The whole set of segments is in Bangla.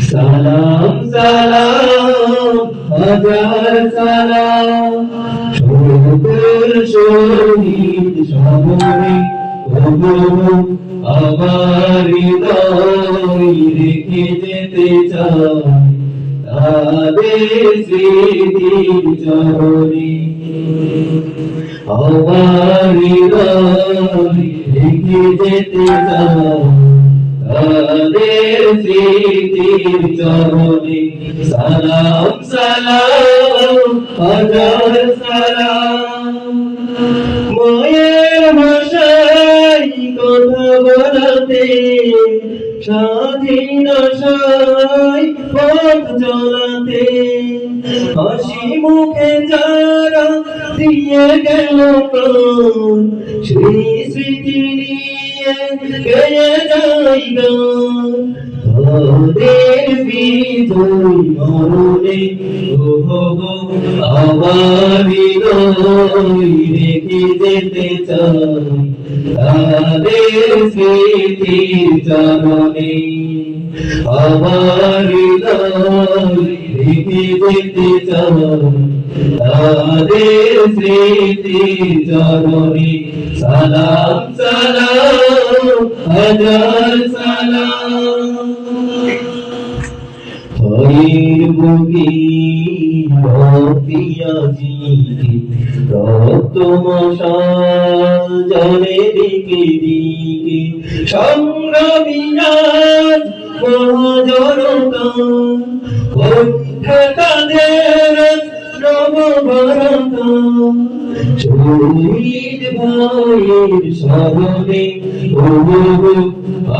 সালাম। সালাম হাজার সালাম। শহীদের শহীদ সমরে আমার হৃদয় রেখে তাদের স্মৃতির চরণে হৃদয় রেখে যেতে তাদের স্মৃতির চরণে সালাম সালাম হাজার সালাম। মায়ের স্বাধীন আশায় পথ চলাতে। হাসি মুখে যারা দিয়ে গেল প্রাণ, সেই স্মৃতি নিয়ে গেয়ে যাই গো রেখে যেতে চাই। তাদের স্মৃতির চরণে আমার রেখে যেতে তাদের স্মৃতির চরণে সালাম সালাম হাজার সালাম। পিয়াজি রক্ত মশাল জলে দিকে দিকে সংগ্রামীরাজ মহাজনতা।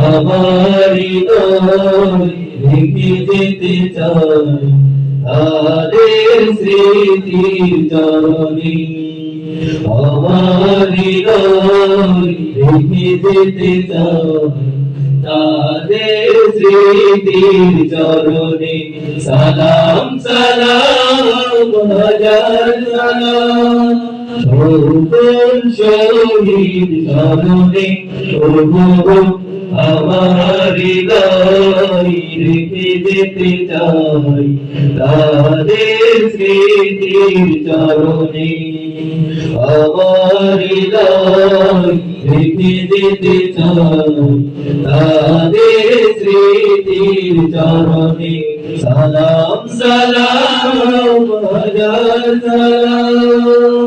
আমার রেখে যেতে চাই তাদের স্মৃতির চরণে আমার রেখে যেতে চাই তাদের স্মৃতির চরণে সালাম সালাম, হাজার সালাম। সকল শহীদ চরণে আমার হৃদয় রেখে যেতে চাই। তাদের স্মৃতির চরণে আমার হৃদয় রেখে যেতে চাই। তাদের স্মৃতির চরণে সালাম সালাম হাজার সালাম।